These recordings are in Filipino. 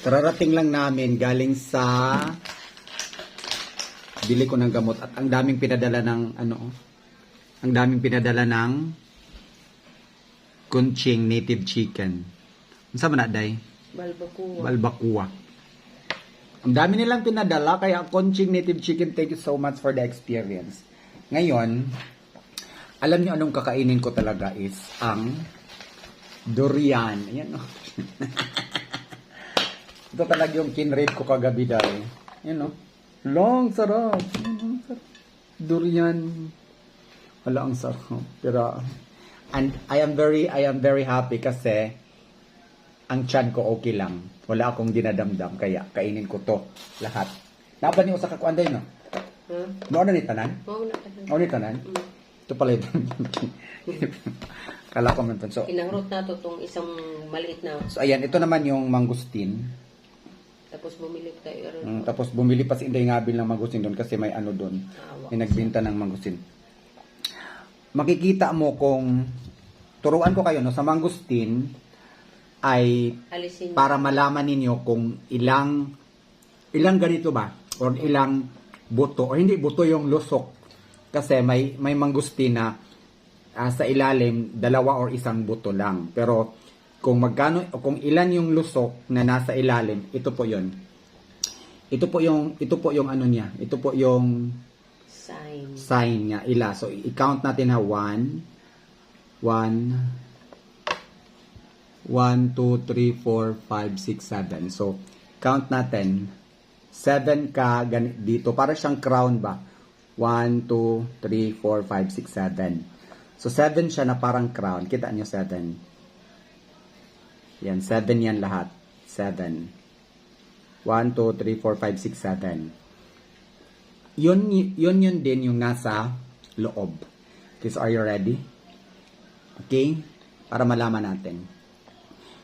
Kararating lang namin galing sa bili ko ng gamot at ang daming pinadala ng ano ang daming pinadala ng kunching native chicken. Unsa man na day? Balbacoa. Balbakua. Ang dami nilang pinadala kaya kunching native chicken thank you so much for the experience. Ngayon, alam niyo anong kakainin ko talaga is ang durian. Ayan oh. Ito talaga yung kinrate ko kagabi dahil. Yan o. Long, sarap. Durian. Wala ang sarap. Pero, and I am very, I am very happy kasi ang chan ko okay lang. Wala akong dinadamdam. Kaya, kainin ko to. Lahat. Laban niyo sa kakuan din, no? Ha? No, ano ni tanan? Na na. Ano ni tanan? Mm. Ito pala ito. Kala ko man to. So, Inangrot na to tong isang maliit na. so, ayan. Ito naman yung mangustin. Tapos bumili tayo. Aron. Mm, tapos bumili pa si Inday Ngabil ng mangustin doon kasi may ano doon. May nagbenta ng mangustin. Makikita mo kung turuan ko kayo no sa mangustin ay Alisin niyo. para malaman ninyo kung ilang ilang ganito ba or ilang buto o hindi buto yung lusok kasi may may mangustin na ah, sa ilalim dalawa or isang buto lang pero kung magkano o kung ilan yung lusok na nasa ilalim ito po yon ito po yung ito po yung ano niya ito po yung Sign. sign niya ila so i-count natin ha 1 1 1, 2, 3, 4, 5, 6, 7. So, count natin. 7 ka dito. Para siyang crown ba? 1, 2, 3, 4, 5, 6, 7. So, 7 siya na parang crown. Kita niyo 7. Yan, 7 yan lahat. 7. 1, 2, 3, 4, 5, 6, 7. Yun, yun yun din yung nasa loob. Okay, so are you ready? Okay? Para malaman natin.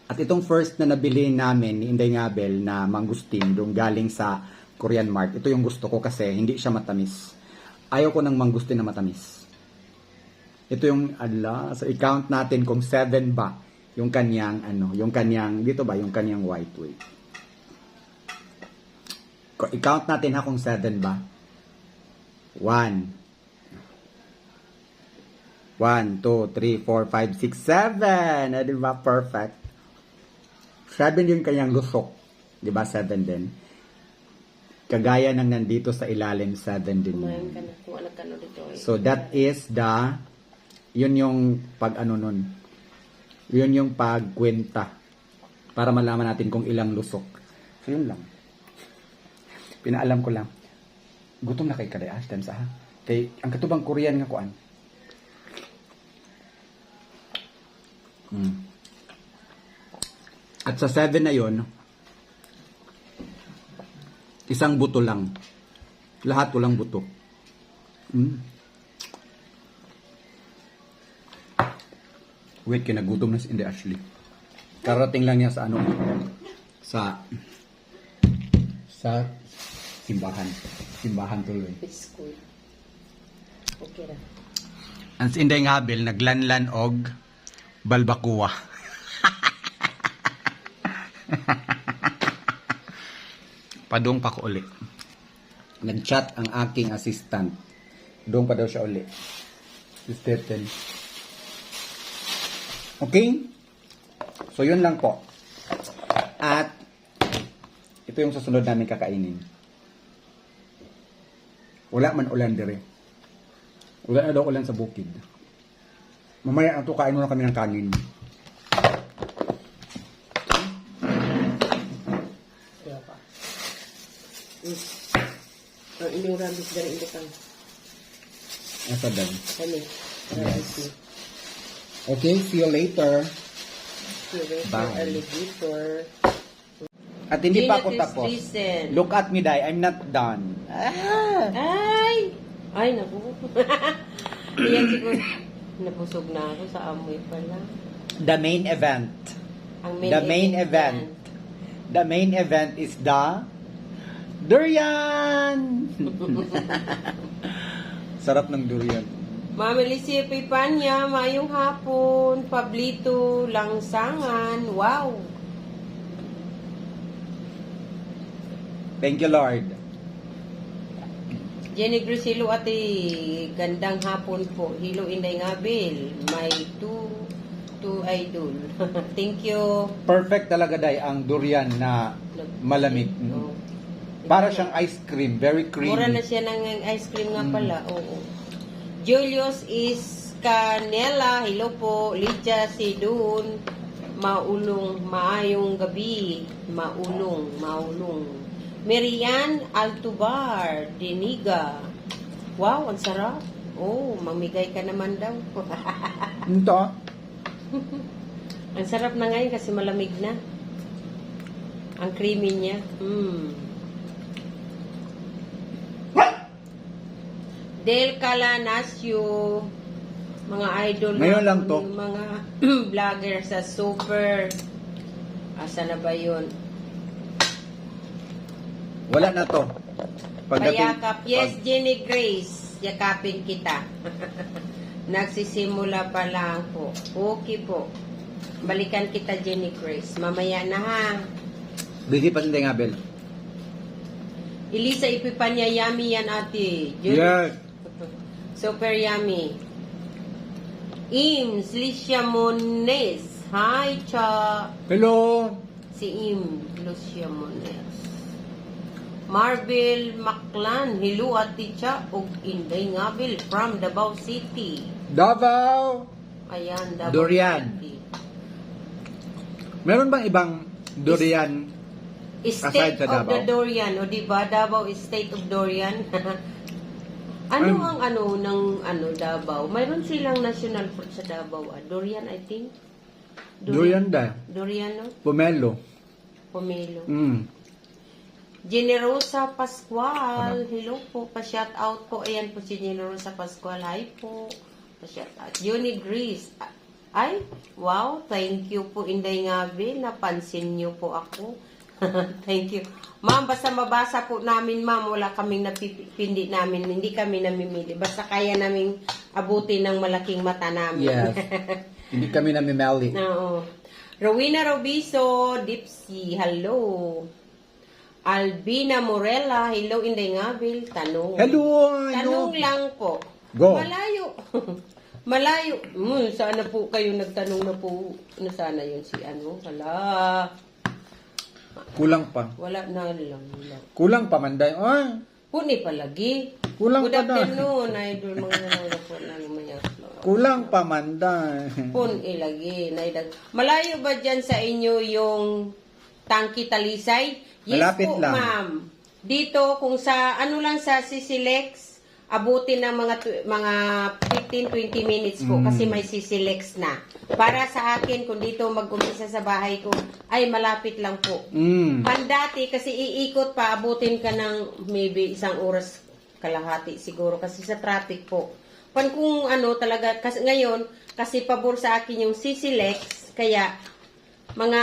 At itong first na nabili namin ni Inday Ngabel na mangustin doon galing sa Korean Mart. Ito yung gusto ko kasi hindi siya matamis. Ayaw ko ng mangustin na matamis. Ito yung ala, so i-count natin kung 7 ba yung kanyang ano, yung kanyang dito ba yung kanyang white weight. Ko- I-count natin ha kung 7 ba. 1 1, 2, 3, 4, 5, 6, 7. Eh, di ba? Perfect. 7 yung kanyang lusok. Di ba? 7 din. Kagaya ng nandito sa ilalim, 7 din Kumain yan. ka na. Kung anak ka na dito. eh. So, that is the, yun yung pag ano nun. Yun yung pagkwenta. Para malaman natin kung ilang lusok. So, yun lang. Pinaalam ko lang. Gutom na kay Kaday Ashton sa ha. Kay, ang katubang Korean nga kuan. Mm. At sa 7 na yon isang buto lang. Lahat walang buto. Mm. Wait, kinagutom na si Inday Ashley. Karating lang niya sa ano, sa, sa simbahan. Simbahan tuloy. Biscuit. Okay na. Ang si Inday Ngabel, naglanlan og balbakuwa. Padong pa ko uli. Nag-chat ang aking assistant. Doon pa daw siya uli. Si Stephen. Okay? So, yun lang po. At, ito yung susunod namin kakainin. Wala man ulan dire. Wala na daw ulan sa bukid. Mamaya ang kain muna kami ng kanin. Ang inyong rambis dari ito kang Asa dan. kami. Rambis ni. Okay, see you later. Bye. alligator. At hindi pa ako is tapos. Listen. Look at me, Dai. I'm not done. Ah! Ay! Ay, naku. Iyan siguro. Nabusog na ako sa amoy pala. The main event. Ang The main event. The main event is the durian. Sarap ng durian. Mami Licia Pipanya, mayong hapon. Pablito, Langsangan. Wow! Thank you, Lord. Jenny Grisilo ate, gandang hapon po. Hilo Inday Ngabil. May two, two idol. Thank you. Perfect talaga, Day, ang durian na malamig. Mm. Oh. Para siyang ice cream. Very creamy. Mura na siya ng ice cream nga pala. Oo. Julius is Canela. Hello po. Lydia Sidun. Maulong. Maayong gabi. Maulong. Maulong. Marian Altubar. Diniga. Wow, ang sarap. Oh, mamigay ka naman daw. Ito, ang sarap na ngayon kasi malamig na. Ang creamy niya. Mm. Del Calanasio, mga idol Ngayon lang to. mga vlogger sa super asa na ba yun? wala na to. Payakap. Yes, Jenny Grace. Yakapin kita. Nagsisimula pa lang po. Okay po. Balikan kita, Jenny Grace. Mamaya na ha. Busy pa si Day Ngabel. Elisa Ipipanya, yummy yan ate. Jun- Yes. Super yummy. Ims, Licia Mones. Hi, Cha. Hello. Si Im, Lucia Mones. Marvel Maclan, hello ate Cha. Og Inday Ngabil from Davao City. Davao. Ayan, Davao Durian. City. Meron bang ibang durian? State Aside sa of the Davao. Dorian, o di ba Davao is State of Dorian? ano ang ano ng ano Davao? Mayroon silang national fruit sa Davao, ah. Dorian I think. Durian da. Dorian no? Pomelo. Pomelo. Mm. Generosa Pascual, hello po, pa-shout out po. Ayan po si Generosa Pascual, hi po. Pa-shout out. Uni Greece, ay, wow, thank you po Inday Ngabe, napansin niyo po ako. thank you. Ma'am, basta mabasa po namin, ma'am, wala kaming napipindi namin, hindi kami namimili. Basta kaya naming abutin ng malaking mata namin. Yes. Hindi kami namimeli. Oo. Rowena Robiso, Dipsy, hello. Albina Morella, hello Inday Ngabil, tanong. Hello. Tanong Hello. lang po. Go. Malayo. Malayo. Hmm, sana po kayo nagtanong na po. Ano sana yun si ano? Wala. Kulang pa. Wala na lang. Wala. Kulang pa manday. Ay. Puni palagi. Kulang Good pa na. afternoon, idol mga nanonood po ng mga Kulang pa manday. Pun ilagi na idag. Malayo ba dyan sa inyo yung Tangki Talisay? Yes Malapit po, lang. ma'am. Dito kung sa ano lang sa Sisilex, abutin ng mga mga 15-20 minutes po Mm. kasi may Sisilex na. Para sa akin kung dito mag-umpisa sa bahay ko, ay malapit lang po. Mm. Pandati kasi iikot pa, abutin ka ng maybe isang oras kalahati siguro kasi sa traffic po. Pan kung ano talaga, kasi ngayon, kasi pabor sa akin yung CC kaya mga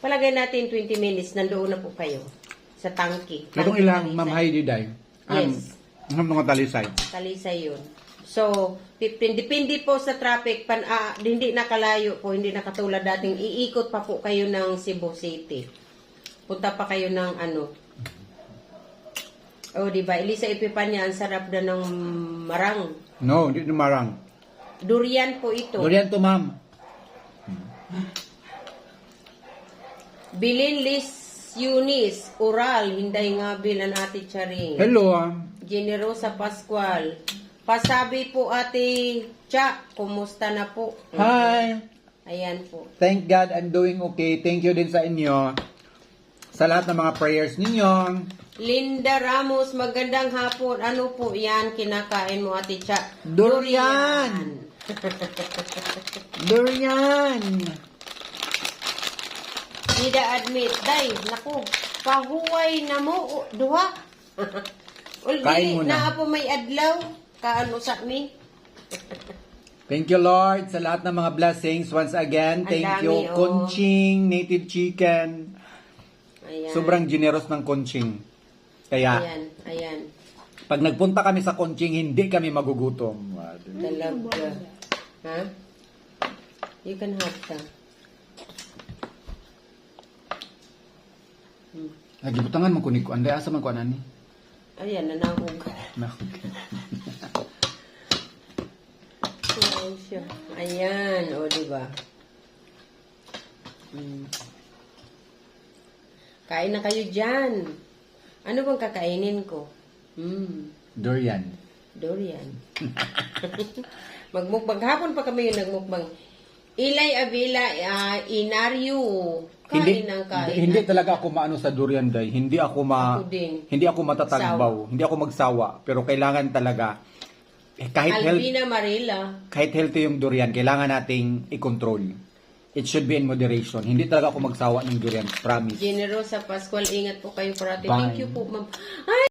palagay natin 20 minutes, nandoon na po kayo sa tangki. Tangki ilang. Ma'am Heidi day. Yes. Ang mga talisay. Talisay yun. So, 15, depende po sa traffic, pan, ah, hindi nakalayo po, hindi nakatulad dating iikot pa po kayo ng Cebu City. Punta pa kayo ng ano. O, di ba? Elisa Epipanya, ang sarap na ng marang. No, hindi numarang. Durian po ito. Durian to ma'am. Bilin Lis Eunice, Oral, Hinday nga bilan Ate Charing. Hello. ah. Generosa Pascual. Pasabi po Ate Cha, kumusta na po? Hi. Ayan po. Thank God I'm doing okay. Thank you din sa inyo. Sa lahat ng mga prayers ninyo. Linda Ramos, magandang hapon. Ano po yan kinakain mo, Ate Cha? Durian. Durian. Dida admit. Day, naku, pahuway na mo. o, Duha. Ul, Kain dili mo na. na po may adlaw. Kaano sa mi? Thank you Lord sa lahat ng mga blessings. Once again, Ang thank dami, you. oh. Conching, native chicken. Ayan. Sobrang generous ng Conching. Kaya, Ayan, ayan. pag nagpunta kami sa Conching, hindi kami magugutom. Talaga. Ha? You can have some. Hmm. Nagibutangan mo kunig ko. Anday, asa man ko anani? Ayan, nanahog. Na, okay. Wow siya. Ayan, o, di ba? Mm. Kain na kayo dyan. Ano bang kakainin ko? Hmm, Durian. durian. Magmukbang. Hapon pa kami yung nagmukbang. Ilay Avila, ah, Inaryo. Kain Hindi, ng kain. hindi talaga ako maano sa durian, day. Hindi ako ma... Ako din. Hindi ako matatagbaw. Hindi ako magsawa. Pero kailangan talaga, eh, kahit, health, Alvina Marila. kahit healthy yung durian, kailangan nating i-control. It should be in moderation. Hindi talaga ako magsawa ng durian. Promise. Generosa Pascual, ingat po kayo parati. Thank you po, ma'am. Ay,